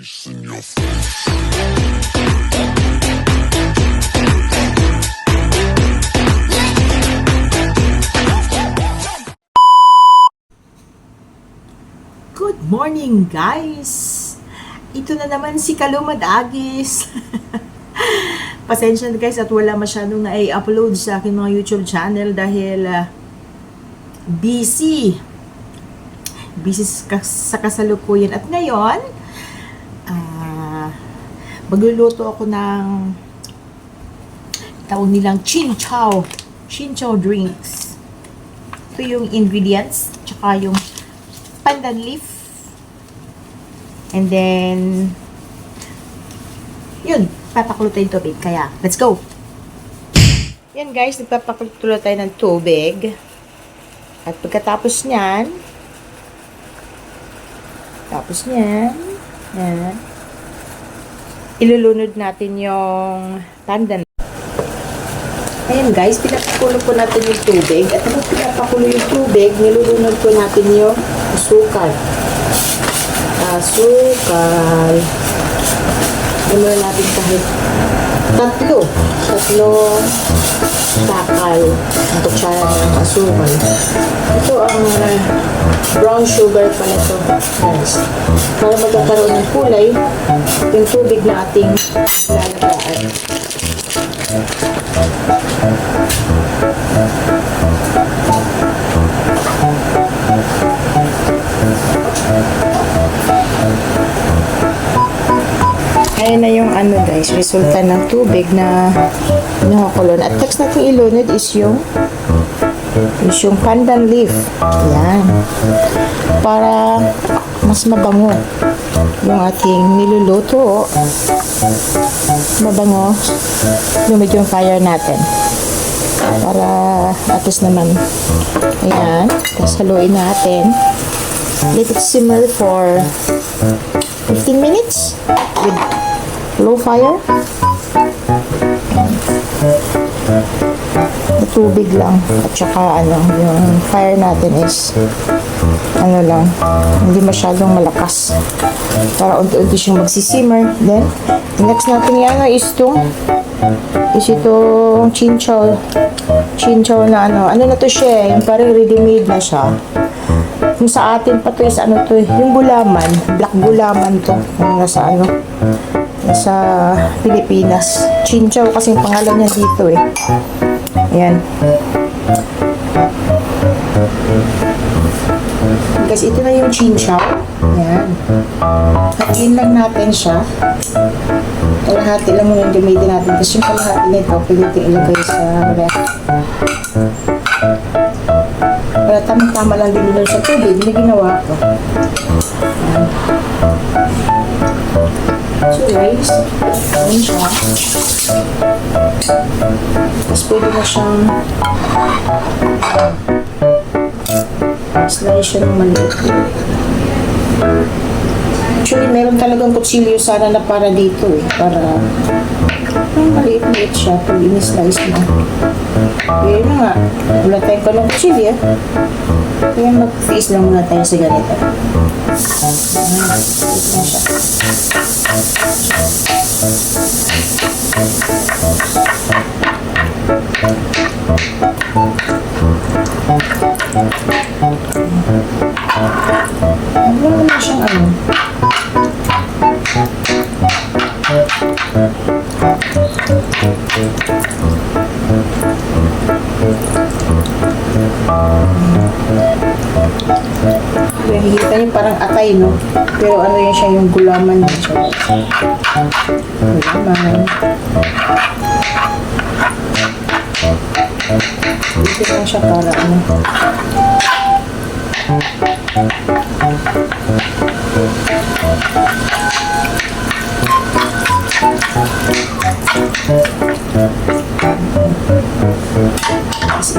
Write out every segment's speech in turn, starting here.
Good morning, guys! Ito na naman si Kalumad Agis. Pasensya na guys at wala masyadong na-upload sa aking mga YouTube channel dahil ah, busy. Busy sa, sa kasalukuyan. At ngayon, magluluto ako ng tawag nilang chin chow. Chin chow drinks. Ito yung ingredients, tsaka yung pandan leaf. And then, yun, papakulo tayo ng tubig. Kaya, let's go! Yan guys, nagpapakulo tayo ng tubig. At pagkatapos niyan, tapos niyan, yan, ilulunod natin yung pandan. Ayan guys, pinapakulo po natin yung tubig. At habang pinapakulo yung tubig, nilulunod po natin yung asukal. Asukal. Muna natin kahit tatlo. Tatlo takal ng kutsara ng asukal. Ito ang uh, brown sugar pala ito. Guys. Para magkakaroon ng kulay, yung tubig na ating lalagaan. Resulta ng tubig na nakakulo na. At next natin ilunod is yung is yung pandan leaf. Ayan. Para mas mabango yung ating niluluto. Mabango. Lumid yung fire natin. Para at naman. Ayan. Tapos haluin natin. Let it simmer for 15 minutes with low fire. Tubig lang. At saka ano, yung fire natin is ano lang, hindi masyadong malakas. Para unti-unti siyang magsisimmer. Then, the next natin yan is itong is itong chinchaw. Chinchaw na ano. Ano na to siya eh, Yung parang ready-made na siya. Kung sa atin pa to is ano to eh, yung gulaman, black gulaman to, yung nasa ano, nasa Pilipinas. Chinchaw kasi pangalan niya dito eh. Ayan. Guys, ito na yung chinchaw. Ayan. Hatiin lang natin siya. Kalahati lang muna yung gamitin natin. Tapos yung kalahati nito, pwede natin ilagay sa ref. Para tamang-tama lang din doon sa tubig, hindi ginawa ko. Ayan. Guys, ayan siya. Tapos pwede na siyang slice siya ng maliit. Actually, meron talagang kutsilyo sana na para dito eh. Para maliit-liit siya pag in-slice mo. Yun na nga. Wala tayong kalong kutsilyo. Kaya mag-face lang muna tayo sa ganito. Ayan, maliit na siya. Nakikita niyo parang atay, no? Pero ano yun siya, yung gulaman yun siya. Gulaman. Dito lang siya para ano. Tapos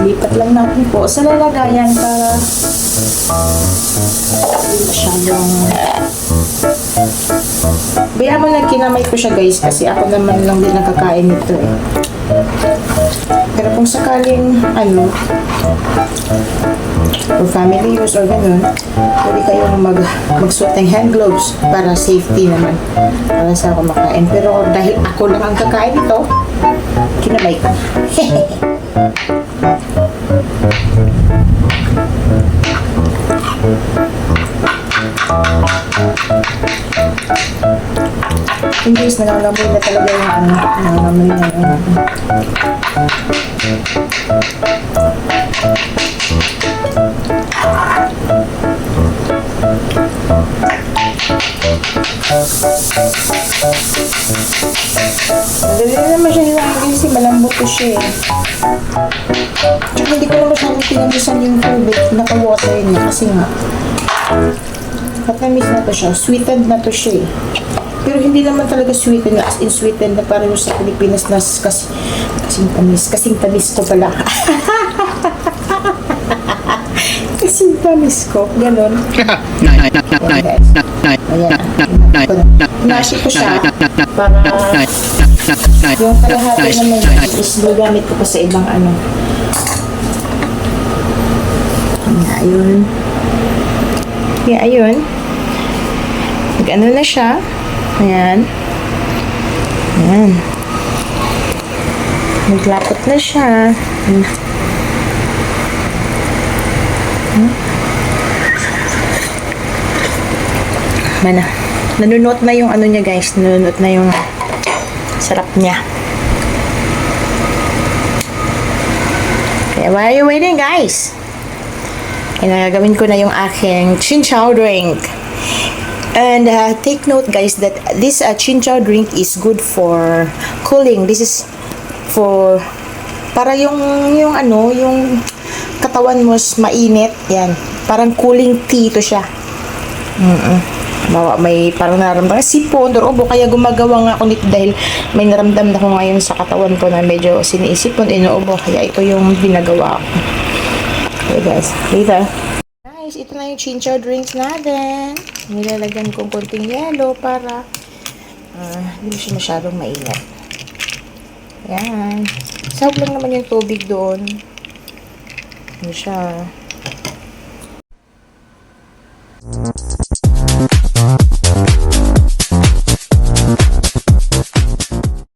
ilipat lang natin po sa lalagayan para hindi masyadong Baya mo lang kinamay ko siya guys kasi ako naman lang din nakakain nito eh. Pero kung sakaling ano for family use or ganun, pwede kayong mag, magsuot ng hand gloves para safety naman. Para sa kumakain. Pero dahil ako lang ang kakain ito, kinamay ko. Yung guys, nangangamoy na talaga yung ano, nangangamoy na yung Madali na naman siya nilagay kasi malambot ko siya eh. Hindi ko naman masyadong pinamisan yung tubig. Naka-water niya kasi nga. Matamis na to siya. Sweetened na to siya eh. Pero hindi naman talaga sweetened na as in sweetened na parang sa Pilipinas na kasi, kasing tamis. Kasing tamis ko pala. kasing tamis ko. Ganon. nice, nice, nice, nice, Ayan. Nashi ko siya para yung kalahati naman is gagamit ko pa sa ibang ano. Kaya ayun. Kaya ayun. Nag-ano na siya. Ayan. Ayan. Naglapot na siya. Hmm. Hmm. Mana. Nanunot na yung ano niya guys. Nanunot na yung sarap niya. Okay, why are you waiting guys? Kaya gagawin ko na yung aking chinchow drink. And uh, take note guys that this uh, chinchow drink is good for cooling. This is for para yung yung ano, yung katawan mo mainit. Yan. Parang cooling tea to siya. Bawa, may parang naramdaman sipon or ubo kaya gumagawa nga ako nito dahil may naramdam na ko ngayon sa katawan ko na medyo siniisipon, inuubo kaya ito yung ginagawa ko. Okay guys, later. Guys, ito na yung chinchow drinks natin. Nilalagyan kong konting yelo para ah, hindi siya masyadong mainit. Yan. Sahog lang naman yung tubig doon. Hindi siya